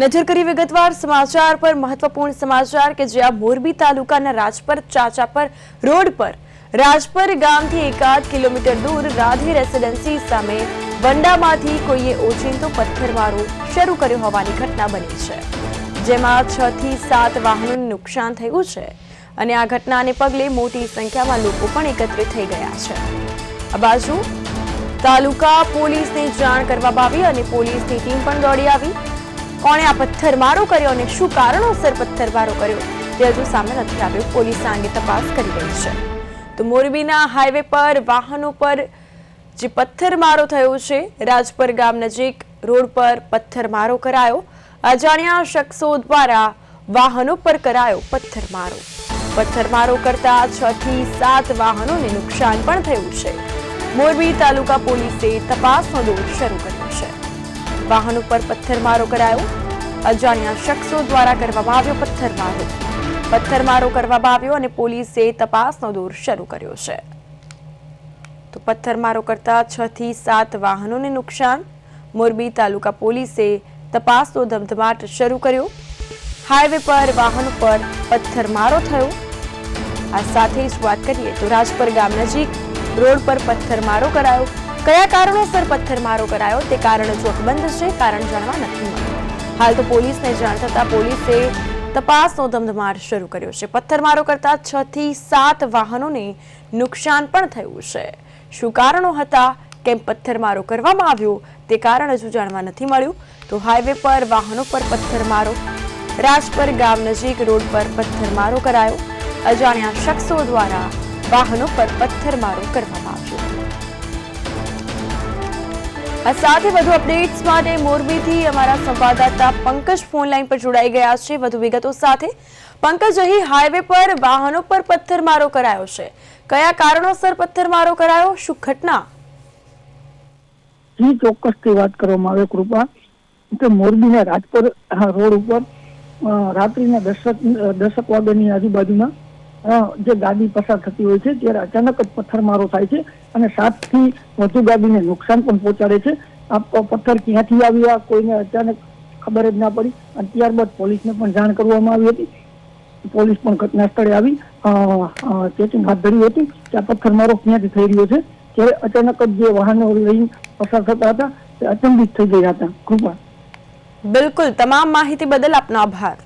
નજર કરી વિગતવાર સમાચાર પર મહત્વપૂર્ણ સમાચાર કે જ્યાં મોરબી તાલુકાના રાજપર ચાચાપર રોડ પર. રાજપર ગામથી એકાદ કિલોમીટર દૂર રાધે રેસિડેન્સી સામે વંડામાંથી કોઈએ ઓચિંતો પથ્થરમારો શરૂ કર્યો હોવાની ઘટના બની છે, જેમાં છ થી સાત વાહનોનું નુકસાન થયું છે અને આ ઘટનાને પગલે મોટી સંખ્યામાં લોકો પણ એકત્રિત થઈ ગયા છે. આ બાજુ તાલુકા પોલીસને જાણ કરવામાં આવી અને પોલીસની ટીમ પણ દોડી આવી. કોણે આ પથ્થરમારો કર્યો અને શું કારણોસર પથ્થરમારો કર્યો? તે હજુ સામે નથી આવ્યું. પોલીસ આ અંગે તપાસ કરી રહી છે. તો મોરબીના હાઈવે પર વાહનો પર જે પથ્થરમારો થયો છે, રાજપર ગામ નજીક રોડ પર પથ્થરમારો કરાયો. અજાણ્યા શખ્સો દ્વારા વાહનો પર કરાયો પથ્થરમારો. પથ્થરમારો કરતા છ થી સાત વાહનોને નુકસાન પણ થયું છે. મોરબી તાલુકા પોલીસે તપાસનો દોર શરૂ કર્યો છે. વાહન ઉપર પથ્થરમારો કરાયો. અજાણ્યા શખ્સો દ્વારા કરવામાં આવ્યો પથ્થરમારો. પથ્થરમારો કરવામાં આવ્યો અને પોલીસે તપાસનો દોર શરૂ કર્યો છે. તો પથ્થરમારો કરતા છ થી સાત વાહનોને નુકસાન. મોરબી તાલુકા પોલીસે તપાસનો ધમધમાટ શરૂ કર્યો. હાઈવે પર વાહન પર પથ્થરમારો થયો. આ સાથે જ વાત કરીએ તો રાજપર ગામ નજીક રોડ પર પથ્થરમારો કરાયો. કયા કારણોસર પથ્થરમારો કરાયો તે કારણ જોખબંધ છે, કારણ જાણવા નથી મળ્યું. હાલ તો પોલીસને જાણ થતાં પોલીસે તપાસનો ધમધમાટ શરૂ કર્યો છે. પથ્થરમારો કરતા છ થી સાત વાહનોને નુકસાન પણ થયું છે. શું કારણો હતા? કેમ પથ્થરમારો કરવામાં આવ્યો? તે કારણ હજુ જાણવા નથી મળ્યું. તો હાઈવે પર, વાહનો પર પથ્થરમારો. રાજપર ગામ નજીક રોડ પર પથ્થરમારો કરાયો. અજાણ્યા શખ્સો દ્વારા વાહનો પર પથ્થરમારો કરવામાં આવ્યો. આ સાથે વધુ અપડેટ્સ માટે મોરબીથી અમારા સંવાદદાતા પંકજ ફોન લાઈન પર જોડાઈ ગયા છે. વધુ વિગતો સાથે પંકજ, અહીં હાઈવે પર વાહનો પર પથ્થરમારો કરાયો છે. કયા કારણોસર પથ્થરમારો કરાયો? શું ઘટના? જી, ચોક્કસથી વાત કરવામાં આવે, કૃપા. કે મોરબીના રાજપર રોડ ઉપર રાત્રિના દશક દશક વાગ્યાની આજુબાજુમાં જે ગાડી પસાર થતી હોય છે, ત્યારે અચાનક જ પથ્થરમારો થાય છે અને સાતથી વધુ ગાડીને નુકસાન પણ પહોંચાડે છે. આ પથ્થર ક્યાંથી આવ્યા, કોઈને અચાનક ખબર જ ના પડી. અને ત્યારબાદ પોલીસને પણ જાણ કરવામાં આવી હતી. પોલીસ પણ ઘટના સ્થળે આવી. ચેકિંગ હાથ ધરી હતી કે આ પથ્થરમારો ક્યાંથી થઈ રહ્યો છે. ત્યારે અચાનક જ જે વાહનો લઈને પસાર થતા હતા, તે અચંબિત થઈ ગયા હતા. કૃપા. બિલકુલ. તમામ માહિતી બદલ આપનો આભાર.